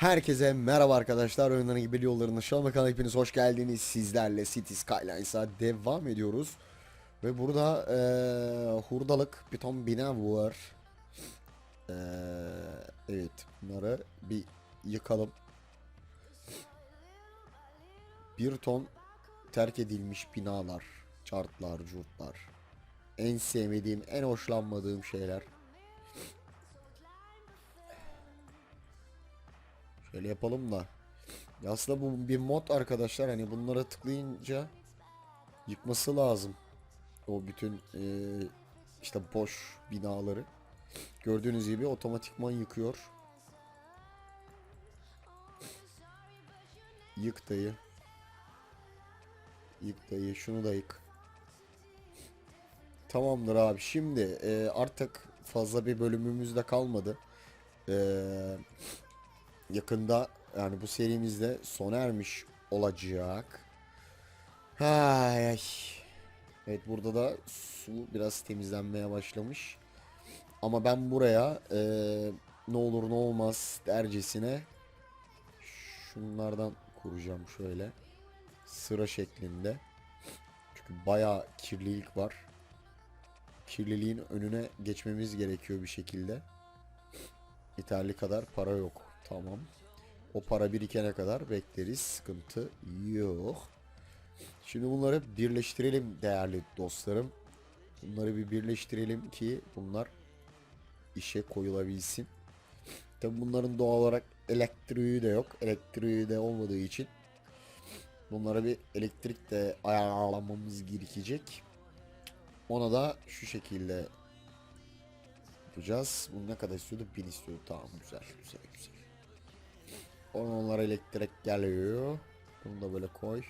Herkese merhaba arkadaşlar. Oyunların gibi yollarında an kanalına hepiniz hoş geldiniz. Sizlerle City Skylines'a devam ediyoruz. Ve burada eee, hurdalık bir ton bina var. Eee, evet bunları bir yıkalım. Bir ton terk edilmiş binalar, çartlar, curtlar. En sevmediğim, en hoşlanmadığım şeyler. Şöyle yapalım da. Ya aslında bu bir mod arkadaşlar. Hani bunlara tıklayınca yıkması lazım. O bütün eee, işte boş binaları. Gördüğünüz gibi otomatikman yıkıyor. Yık dayı. Yık dayı. Şunu da yık. Tamamdır abi. Şimdi eee, artık fazla bir bölümümüz de kalmadı. Eee yakında yani bu serimizde sona ermiş olacak. Ay, ay. Evet burada da su biraz temizlenmeye başlamış. Ama ben buraya eee, ne olur ne olmaz dercesine şunlardan kuracağım şöyle sıra şeklinde. Çünkü bayağı kirlilik var. Kirliliğin önüne geçmemiz gerekiyor bir şekilde. Yeterli kadar para yok. Tamam. O para birikene kadar bekleriz. Sıkıntı yok. Şimdi bunları birleştirelim değerli dostlarım. Bunları bir birleştirelim ki bunlar işe koyulabilsin. Tabi bunların doğal olarak elektriği de yok. Elektriği de olmadığı için bunlara bir elektrik de ayarlamamız gerekecek. Ona da şu şekilde yapacağız. Bu ne kadar istiyordu? 1000 istiyordu. Tamam güzel güzel güzel. Onlara elektrik geliyor. Bunu da böyle koy.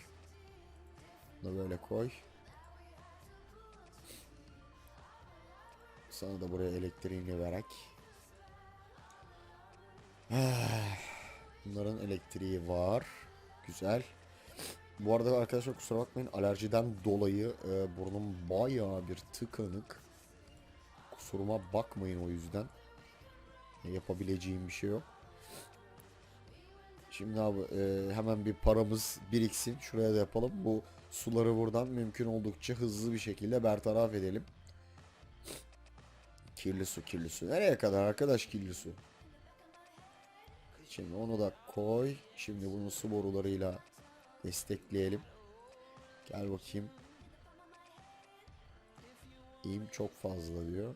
Bunu da böyle koy. Sana da buraya elektriğini vererek. Bunların elektriği var. Güzel. Bu arada arkadaşlar kusura bakmayın alerjiden dolayı e, burnum bayağı bir tıkanık. Kusuruma bakmayın o yüzden. Yapabileceğim bir şey yok. Şimdi abi e, hemen bir paramız biriksin. Şuraya da yapalım. Bu suları buradan mümkün oldukça hızlı bir şekilde bertaraf edelim. Kirli su kirli su. Nereye kadar arkadaş kirli su? Şimdi onu da koy. Şimdi bunu su borularıyla destekleyelim. Gel bakayım. Eğim çok fazla diyor.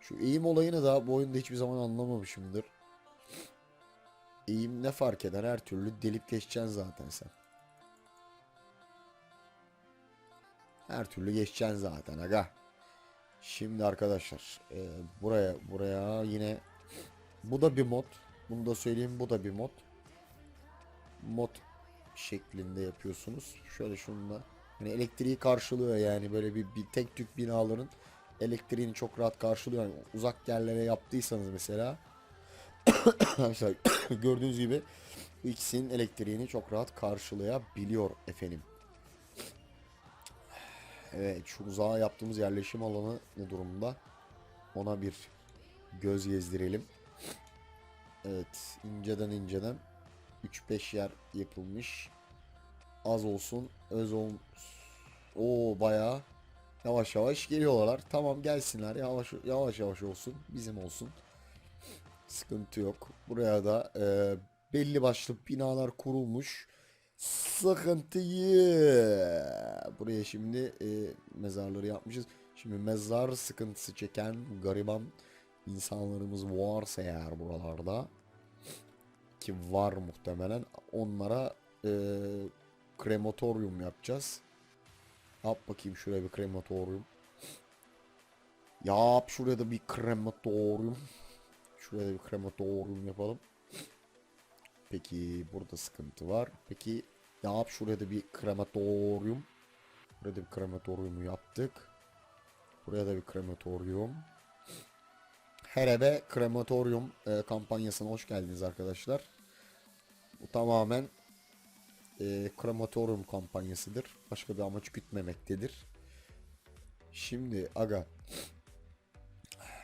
Şu eğim olayını da bu oyunda hiçbir zaman anlamamışımdır. Eğim ne fark eder? Her türlü delip geçeceksin zaten sen. Her türlü geçeceksin zaten aga. Şimdi arkadaşlar e, buraya buraya yine bu da bir mod. Bunu da söyleyeyim bu da bir mod. Mod şeklinde yapıyorsunuz. Şöyle şununla hani elektriği karşılıyor yani böyle bir, bir tek tük binaların elektriğini çok rahat karşılıyor. Yani uzak yerlere yaptıysanız mesela Arkadaşlar gördüğünüz gibi ikisinin elektriğini çok rahat karşılayabiliyor efendim. Evet şu uzağa yaptığımız yerleşim alanı ne durumda? Ona bir göz gezdirelim. Evet inceden inceden 3-5 yer yapılmış. Az olsun öz ol... Oo bayağı yavaş yavaş geliyorlar. Tamam gelsinler yavaş yavaş yavaş olsun bizim olsun. Sıkıntı yok. Buraya da e, belli başlı binalar kurulmuş. Sıkıntıyı. Buraya şimdi e, mezarları yapmışız. Şimdi mezar sıkıntısı çeken gariban insanlarımız varsa eğer buralarda ki var muhtemelen onlara e, krematoryum yapacağız. Yap bakayım şuraya bir krematoryum. Yap şuraya da bir krematoryum. Şuraya bir krematoryum yapalım. Peki burada sıkıntı var. Peki yap şuraya da bir krematoryum. Buraya da bir krematoryumu yaptık. Buraya da bir krematoryum. Herebe krematoryum e, kampanyasına hoş geldiniz arkadaşlar. Bu tamamen e, krematoryum kampanyasıdır. Başka bir amaç gütmemektedir. Şimdi aga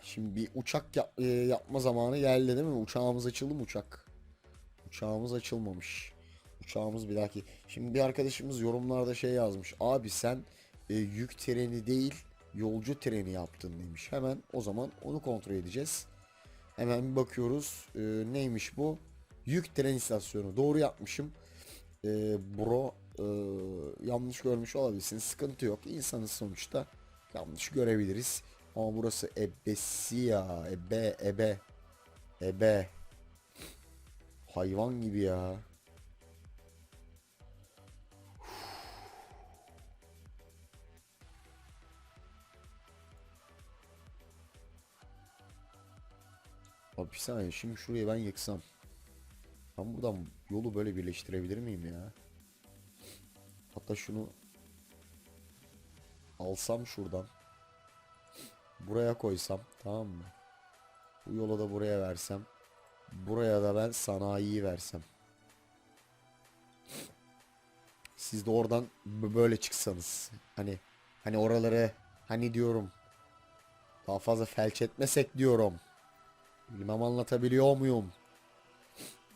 Şimdi bir uçak yap- e, yapma zamanı geldi değil mi? Uçağımız açıldı mı uçak? Uçağımız açılmamış. Uçağımız bir dahaki. Şimdi bir arkadaşımız yorumlarda şey yazmış. Abi sen e, yük treni değil yolcu treni yaptın demiş. Hemen o zaman onu kontrol edeceğiz. Hemen bir bakıyoruz. E, neymiş bu? Yük tren istasyonu. Doğru yapmışım. E, bro e, yanlış görmüş olabilirsin. Sıkıntı yok. İnsanız sonuçta. Yanlış görebiliriz. Ama burası ebesi ya. Ebe ebe. Ebe. Hayvan gibi ya. Abi bir saniye şimdi şurayı ben yıksam. Ben buradan yolu böyle birleştirebilir miyim ya? Hatta şunu alsam şuradan. Buraya koysam tamam mı? Bu yolu da buraya versem. Buraya da ben sanayiyi versem. Siz de oradan böyle çıksanız. Hani hani oraları hani diyorum. Daha fazla felç etmesek diyorum. Bilmem anlatabiliyor muyum?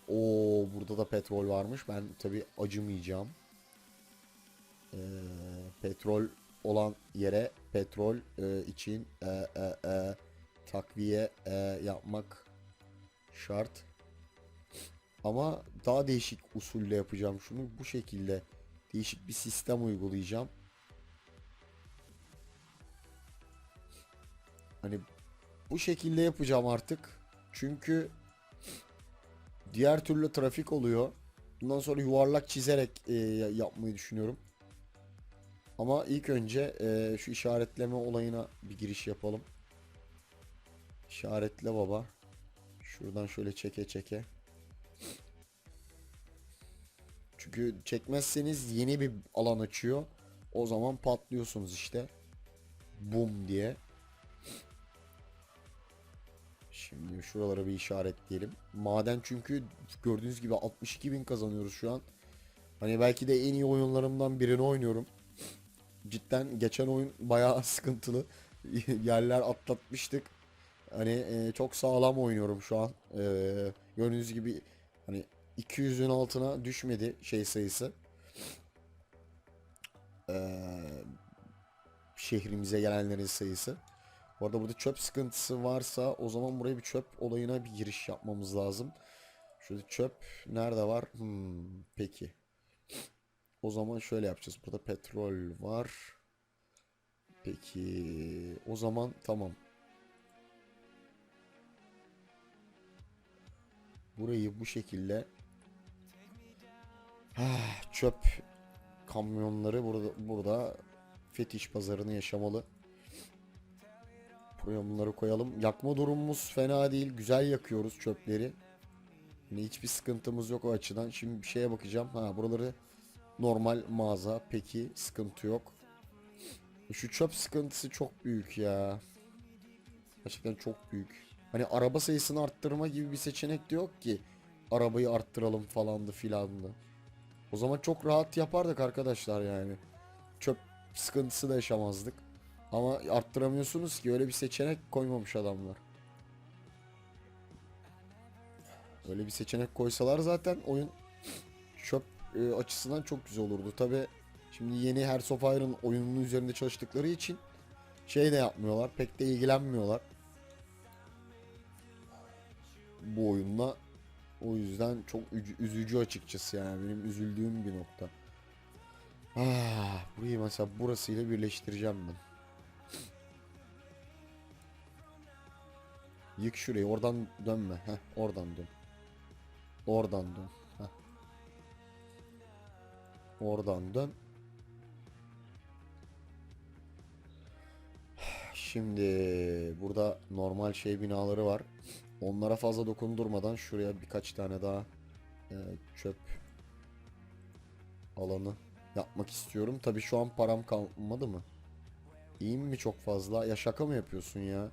Oo burada da petrol varmış. Ben tabi acımayacağım. Ee, petrol olan yere petrol e, için e, e, e, takviye e, yapmak şart. Ama daha değişik usulle yapacağım şunu. Bu şekilde değişik bir sistem uygulayacağım. Hani bu şekilde yapacağım artık. Çünkü diğer türlü trafik oluyor. Bundan sonra yuvarlak çizerek e, yapmayı düşünüyorum. Ama ilk önce e, şu işaretleme olayına bir giriş yapalım. İşaretle baba. Şuradan şöyle çeke çeke. Çünkü çekmezseniz yeni bir alan açıyor. O zaman patlıyorsunuz işte. Bum diye. Şimdi şuralara bir işaretleyelim. Maden çünkü gördüğünüz gibi 62 bin kazanıyoruz şu an. Hani belki de en iyi oyunlarımdan birini oynuyorum. Cidden geçen oyun bayağı sıkıntılı. Yerler atlatmıştık. Hani e, çok sağlam oynuyorum şu an. E, gördüğünüz gibi hani 200'ün altına düşmedi şey sayısı. E, şehrimize gelenlerin sayısı. Bu arada burada çöp sıkıntısı varsa o zaman buraya bir çöp olayına bir giriş yapmamız lazım. Şurada çöp nerede var? Hmm, peki. O zaman şöyle yapacağız. Burada petrol var. Peki. O zaman tamam. Burayı bu şekilde Ah, çöp kamyonları burada burada fetiş pazarını yaşamalı. Buraya bunları koyalım. Yakma durumumuz fena değil. Güzel yakıyoruz çöpleri. Yine hiçbir sıkıntımız yok o açıdan. Şimdi bir şeye bakacağım. Ha buraları normal mağaza. Peki sıkıntı yok. Şu çöp sıkıntısı çok büyük ya. Gerçekten çok büyük. Hani araba sayısını arttırma gibi bir seçenek de yok ki. Arabayı arttıralım falandı filandı. O zaman çok rahat yapardık arkadaşlar yani. Çöp sıkıntısı da yaşamazdık. Ama arttıramıyorsunuz ki öyle bir seçenek koymamış adamlar. Öyle bir seçenek koysalar zaten oyun çöp e, açısından çok güzel olurdu. Tabi şimdi yeni Hearts of Iron oyununun üzerinde çalıştıkları için şey de yapmıyorlar. Pek de ilgilenmiyorlar. Bu oyunla o yüzden çok üc- üzücü açıkçası yani benim üzüldüğüm bir nokta. Ah, burayı mesela burasıyla birleştireceğim ben. Yık şurayı oradan dönme. Heh, oradan dön. Oradan dön. Oradan dön. Şimdi burada normal şey binaları var. Onlara fazla dokundurmadan şuraya birkaç tane daha e, çöp alanı yapmak istiyorum. Tabii şu an param kalmadı mı? İyiyim mi çok fazla? Ya şaka mı yapıyorsun ya?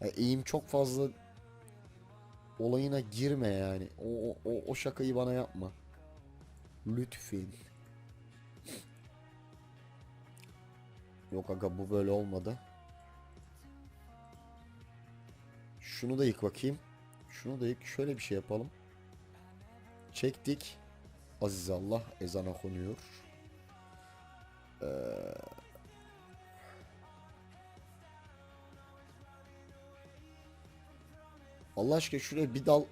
Ya eğim çok fazla olayına girme yani. O, o, o, şakayı bana yapma. Lütfen. Yok aga bu böyle olmadı. Şunu da yık bakayım. Şunu da yık. Şöyle bir şey yapalım. Çektik. Aziz Allah ezana konuyor. Ee, Allah aşkına şuraya bir dal.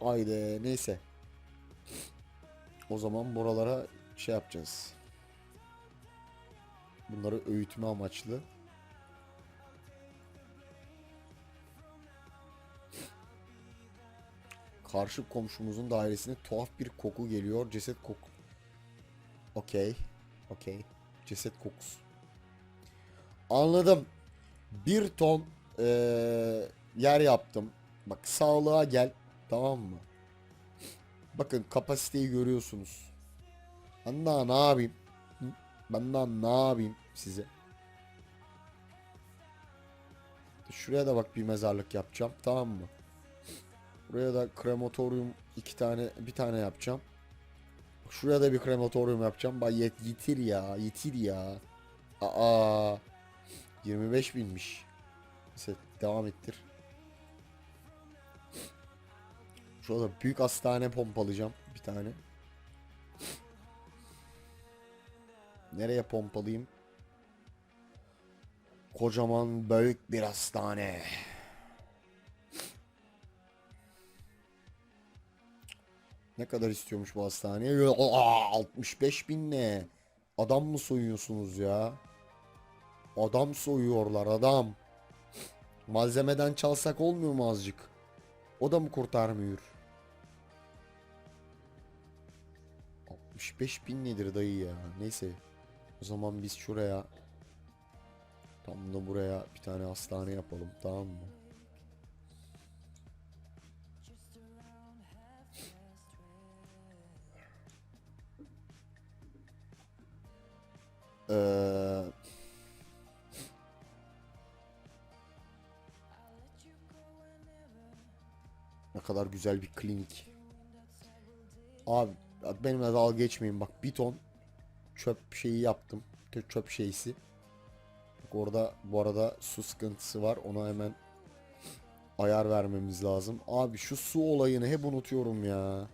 Haydi neyse. O zaman buralara şey yapacağız. Bunları öğütme amaçlı. Karşı komşumuzun dairesine tuhaf bir koku geliyor. Ceset koku. Okey. Okey. Ceset kokusu. Anladım. Bir ton eee, yer yaptım. Bak sağlığa gel. Tamam mı? Bakın kapasiteyi görüyorsunuz. Daha ne yapayım? Ben daha ne yapayım size? Şuraya da bak bir mezarlık yapacağım. Tamam mı? Buraya da krematoryum iki tane bir tane yapacağım. Şuraya da bir krematoryum yapacağım. Bak yet, yitir ya, yitir ya. Aa. 25 binmiş. Neyse devam ettir. Şurada büyük hastane pompalayacağım bir tane. Nereye pompalayayım? Kocaman büyük bir hastane. Ne kadar istiyormuş bu hastaneye? Aa, 65 bin ne? Adam mı soyuyorsunuz ya? Adam soyuyorlar adam. Malzemeden çalsak olmuyor mu azıcık? O da mı kurtarmıyor? 65 bin nedir dayı ya? Neyse. O zaman biz şuraya tam da buraya bir tane hastane yapalım tamam mı? Ee, ne kadar güzel bir klinik. Abi benimle dalga geçmeyin bak bir ton çöp şeyi yaptım. Çöp şeysi. Orada bu arada su sıkıntısı var. Ona hemen ayar vermemiz lazım. Abi şu su olayını hep unutuyorum ya.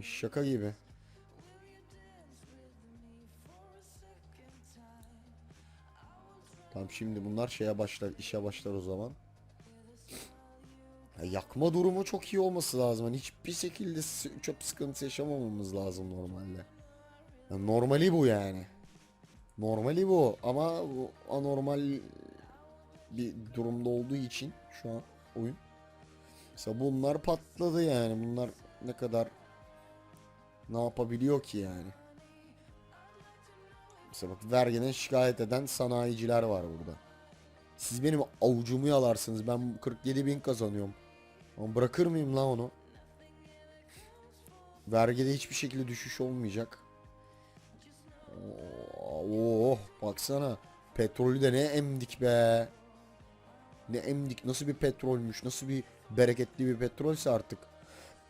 Şaka gibi. Tamam şimdi bunlar şeye başlar, işe başlar o zaman. Ya yakma durumu çok iyi olması lazım. Hani hiçbir şekilde çöp sıkıntısı yaşamamamız lazım normalde. Normali bu yani. Normali bu ama bu anormal bir durumda olduğu için şu an oyun. Mesela bunlar patladı yani. Bunlar ne kadar ne yapabiliyor ki yani? Mesela bak vergiden şikayet eden sanayiciler var burada. Siz benim avucumu yalarsınız. Ben 47 bin kazanıyorum. Ama bırakır mıyım la onu? Vergide hiçbir şekilde düşüş olmayacak. Oh baksana. Petrolü de ne emdik be. Ne emdik. Nasıl bir petrolmüş. Nasıl bir bereketli bir petrolse artık.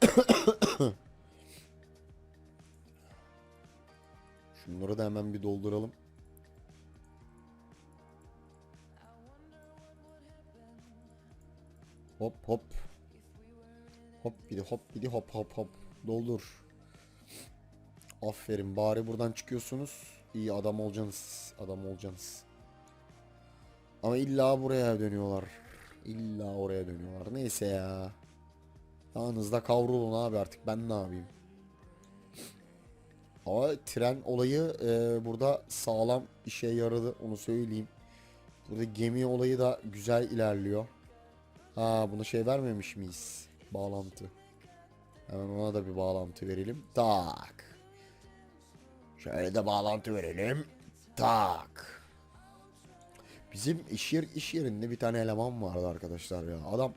Şunları da hemen bir dolduralım. Hop hop. Hop bir hop bir hop hop hop. Doldur. Aferin bari buradan çıkıyorsunuz. İyi adam olacaksınız. Adam olacaksınız. Ama illa buraya dönüyorlar. İlla oraya dönüyorlar. Neyse ya. Yanınızda kavrulun abi artık ben ne yapayım. Ama tren olayı e, burada sağlam işe yaradı onu söyleyeyim. Burada gemi olayı da güzel ilerliyor. Ha bunu şey vermemiş miyiz? Bağlantı. Hemen ona da bir bağlantı verelim. Tak. Şöyle de bağlantı verelim. Tak. Bizim iş, yer, iş yerinde bir tane eleman vardı arkadaşlar ya. Adam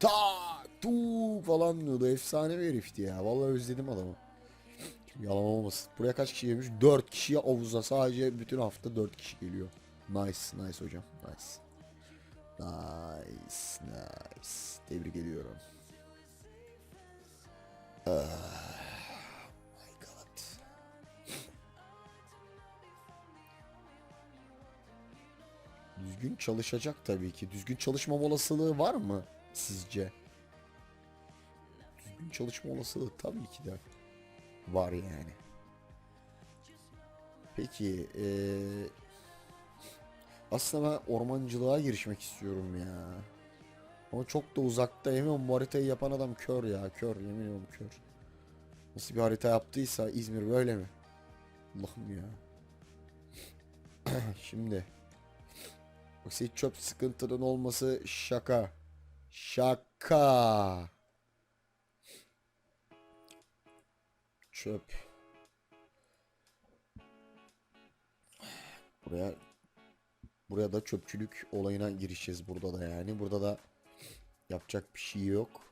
tak tu falan diyordu. Efsane bir herifti ya. Vallahi özledim adamı. Yalan olmasın. Buraya kaç kişi gelmiş? 4 kişiye havuza sadece bütün hafta 4 kişi geliyor. Nice, nice hocam. Nice. Nice, nice. Tebrik ediyorum. Ah, düzgün çalışacak tabii ki. Düzgün çalışma olasılığı var mı sizce? Düzgün çalışma olasılığı tabii ki de var yani. Peki eee, aslında ben ormancılığa girişmek istiyorum ya. Ama çok da uzakta eminim bu haritayı yapan adam kör ya kör yemin ediyorum kör. Nasıl bir harita yaptıysa İzmir böyle mi? Allah'ım ya. Şimdi Basit çöp sıkıntının olması şaka. Şaka. Çöp. Buraya buraya da çöpçülük olayına girişeceğiz burada da yani. Burada da yapacak bir şey yok.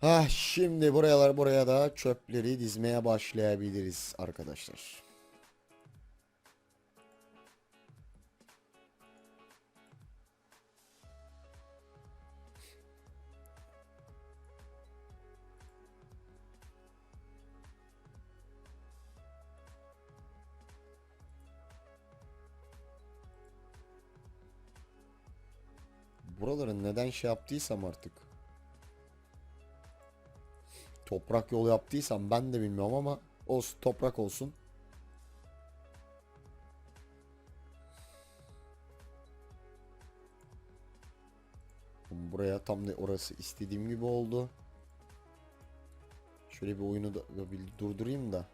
Ha şimdi buralar buraya da çöpleri dizmeye başlayabiliriz arkadaşlar. Buraları neden şey yaptıysam artık. Toprak yol yaptıysam ben de bilmiyorum ama olsun toprak olsun. Buraya tam da orası istediğim gibi oldu. Şöyle bir oyunu da bir durdurayım da.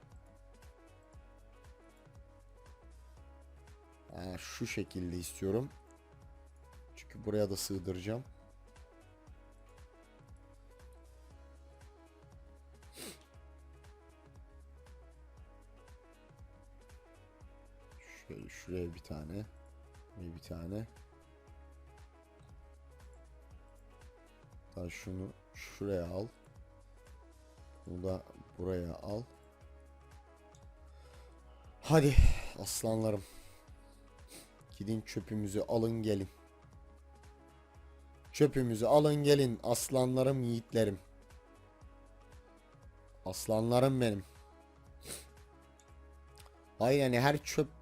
Ha, şu şekilde istiyorum. Çünkü buraya da sığdıracağım. Şuraya bir tane. Ve bir tane. Daha şunu şuraya al. Bunu da buraya al. Hadi aslanlarım. Gidin çöpümüzü alın gelin. Çöpümüzü alın gelin aslanlarım yiğitlerim. Aslanlarım benim. Hayır yani her çöp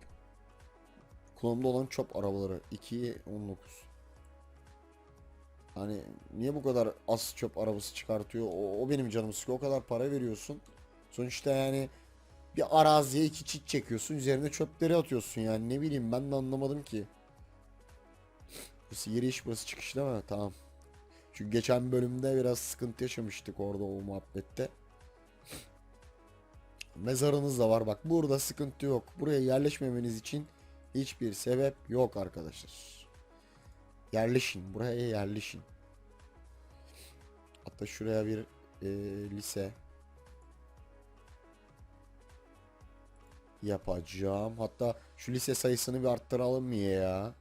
kullanımda olan çöp arabaları 2'ye 19. Hani niye bu kadar az çöp arabası çıkartıyor? O, o benim canımı sıkıyor. O kadar para veriyorsun. Sonuçta yani bir araziye iki çit çekiyorsun. Üzerine çöpleri atıyorsun yani. Ne bileyim ben de anlamadım ki. Burası giriş burası çıkış değil mi? Tamam. Çünkü geçen bölümde biraz sıkıntı yaşamıştık orada o muhabbette. Mezarınız da var bak burada sıkıntı yok. Buraya yerleşmemeniz için hiçbir sebep yok arkadaşlar. Yerleşin buraya yerleşin. Hatta şuraya bir e, lise yapacağım. Hatta şu lise sayısını bir arttıralım mı ya?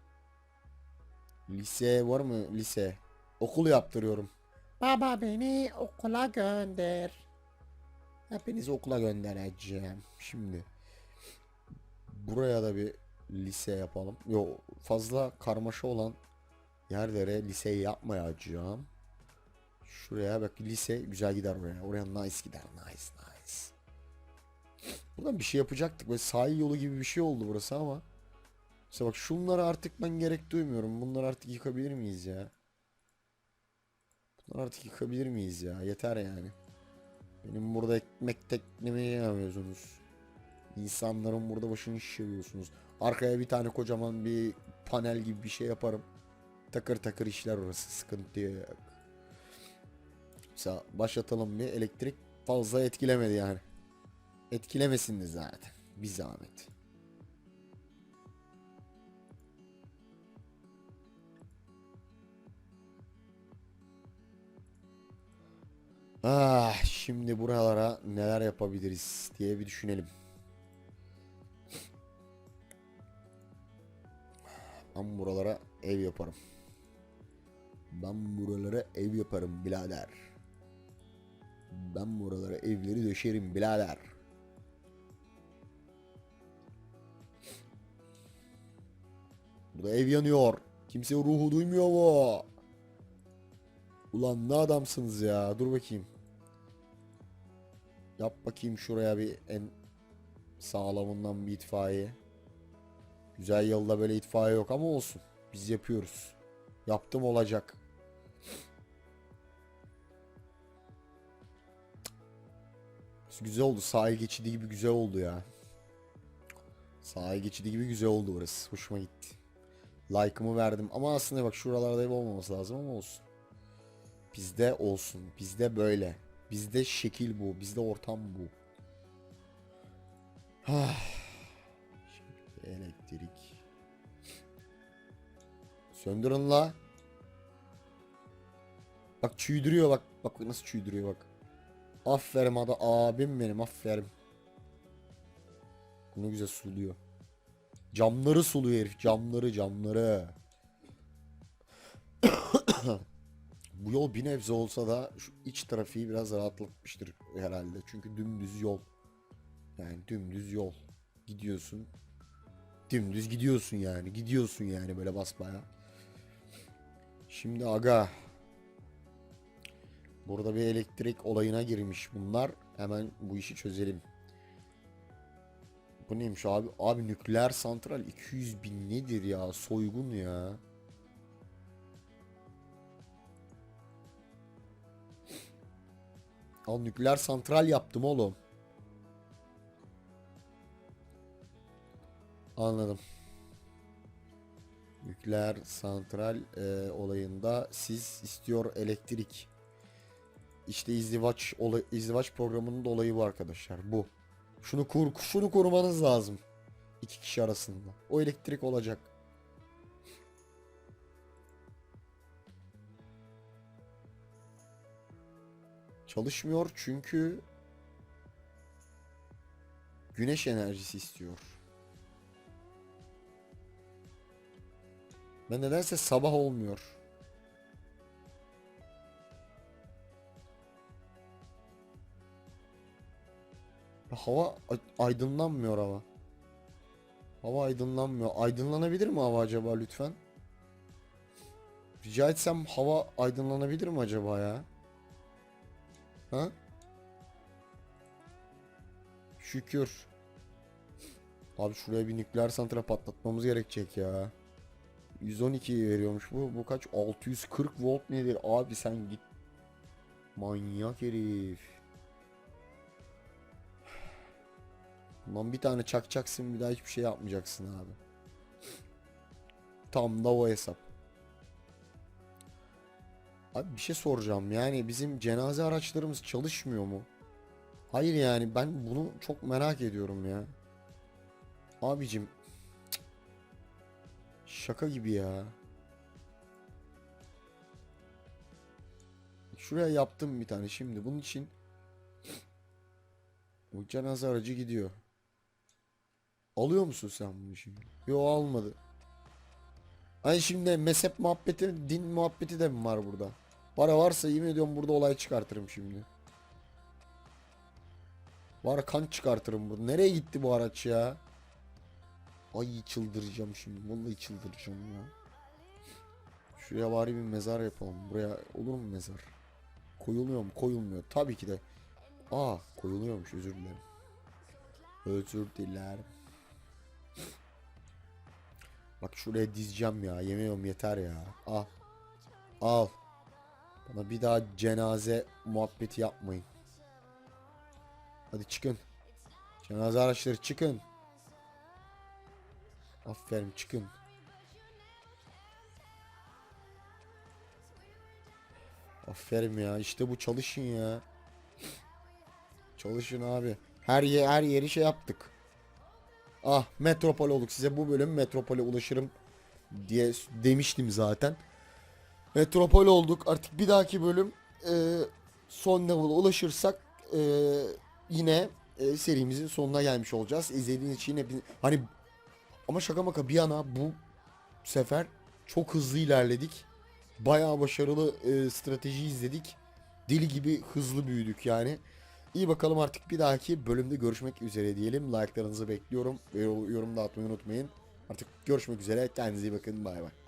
Lise var mı lise? Okul yaptırıyorum. Baba beni okula gönder. Hepinizi okula göndereceğim. Şimdi buraya da bir lise yapalım. Yo fazla karmaşa olan yerlere liseyi yapmayacağım. Şuraya bak lise güzel gider oraya. Oraya nice gider. Nice nice. Buradan bir şey yapacaktık. Böyle sahil yolu gibi bir şey oldu burası ama. İşte bak şunları artık ben gerek duymuyorum. Bunları artık yıkabilir miyiz ya? Bunları artık yıkabilir miyiz ya? Yeter yani. Benim burada ekmek teknemi yiyemiyorsunuz. İnsanların burada başını şişiriyorsunuz. Arkaya bir tane kocaman bir panel gibi bir şey yaparım. Takır takır işler orası. Sıkıntı yok. Mesela başlatalım bir elektrik fazla etkilemedi yani. Etkilemesin de zaten. Bir zahmet. Ah, şimdi buralara neler yapabiliriz diye bir düşünelim. Ben buralara ev yaparım. Ben buralara ev yaparım birader. Ben buralara evleri döşerim birader. Burada ev yanıyor. Kimse ruhu duymuyor mu? Ulan ne adamsınız ya. Dur bakayım. Yap bakayım şuraya bir en sağlamından bir itfaiye. Güzel yılda böyle itfaiye yok ama olsun. Biz yapıyoruz. Yaptım olacak. Güzel oldu. Sahil geçidi gibi güzel oldu ya. Sahil geçidi gibi güzel oldu burası. Hoşuma gitti. Like'ımı verdim. Ama aslında bak şuralarda ev olmaması lazım ama olsun. Bizde olsun. Bizde böyle. Bizde şekil bu. Bizde ortam bu. Ah. Elektrik. Söndürün la. Bak çüydürüyor bak. Bak nasıl çüydürüyor bak. Aferin ada abim benim aferin. Bunu güzel suluyor. Camları suluyor herif. Camları camları. Bu yol bir nebze olsa da şu iç trafiği biraz rahatlatmıştır herhalde. Çünkü dümdüz yol. Yani dümdüz yol. Gidiyorsun. Dümdüz gidiyorsun yani. Gidiyorsun yani böyle basbaya. Şimdi aga. Burada bir elektrik olayına girmiş bunlar. Hemen bu işi çözelim. Bu neymiş abi? Abi nükleer santral 200 bin nedir ya? Soygun ya. Al nükleer santral yaptım oğlum. Anladım. Nükleer santral e, olayında siz istiyor elektrik. İşte izdivaç olay, izdivaç programının da olayı bu arkadaşlar. Bu. Şunu kur, şunu korumanız lazım. İki kişi arasında. O elektrik olacak. Çalışmıyor çünkü güneş enerjisi istiyor. Ben nedense sabah olmuyor. Hava aydınlanmıyor hava. Hava aydınlanmıyor. Aydınlanabilir mi hava acaba lütfen? Rica etsem hava aydınlanabilir mi acaba ya? Ha? Şükür. Abi şuraya bir nükleer santral patlatmamız gerekecek ya. 112 veriyormuş bu. Bu kaç? 640 volt nedir? Abi sen git. Manyak herif. Lan bir tane çakacaksın bir daha hiçbir şey yapmayacaksın abi. Tam da o hesap. Abi bir şey soracağım yani bizim cenaze araçlarımız çalışmıyor mu? Hayır yani ben bunu çok merak ediyorum ya. Abicim. Şaka gibi ya. Şuraya yaptım bir tane şimdi bunun için. Bu cenaze aracı gidiyor. Alıyor musun sen bunu şimdi? Yo almadı. Hani şimdi mezhep muhabbeti, din muhabbeti de mi var burada? Para varsa yemin ediyorum burada olay çıkartırım şimdi. Var kan çıkartırım burada. Nereye gitti bu araç ya? Ay çıldıracağım şimdi. Vallahi çıldıracağım ya. Şuraya bari bir mezar yapalım. Buraya olur mu mezar? Koyuluyor mu? Koyulmuyor. Tabii ki de. Aa koyuluyormuş özür dilerim. Özür dilerim. Bak şuraya dizeceğim ya. Yemiyorum yeter ya. Al. Al. Bana bir daha cenaze muhabbeti yapmayın. Hadi çıkın. Cenaze araçları çıkın. Aferin çıkın. Aferin ya. İşte bu çalışın ya. Çalışın abi. Her yer her yeri şey yaptık. Ah metropol olduk. Size bu bölüm metropole ulaşırım diye demiştim zaten. Metropol olduk. Artık bir dahaki bölüm e, son level'a ulaşırsak e, yine e, serimizin sonuna gelmiş olacağız. İzlediğiniz için hepiniz... Hani ama şaka maka bir yana bu sefer çok hızlı ilerledik. Bayağı başarılı e, strateji izledik. Deli gibi hızlı büyüdük yani. İyi bakalım artık bir dahaki bölümde görüşmek üzere diyelim. Like'larınızı bekliyorum ve yorumda atmayı unutmayın. Artık görüşmek üzere. Kendinize iyi bakın. Bay bay.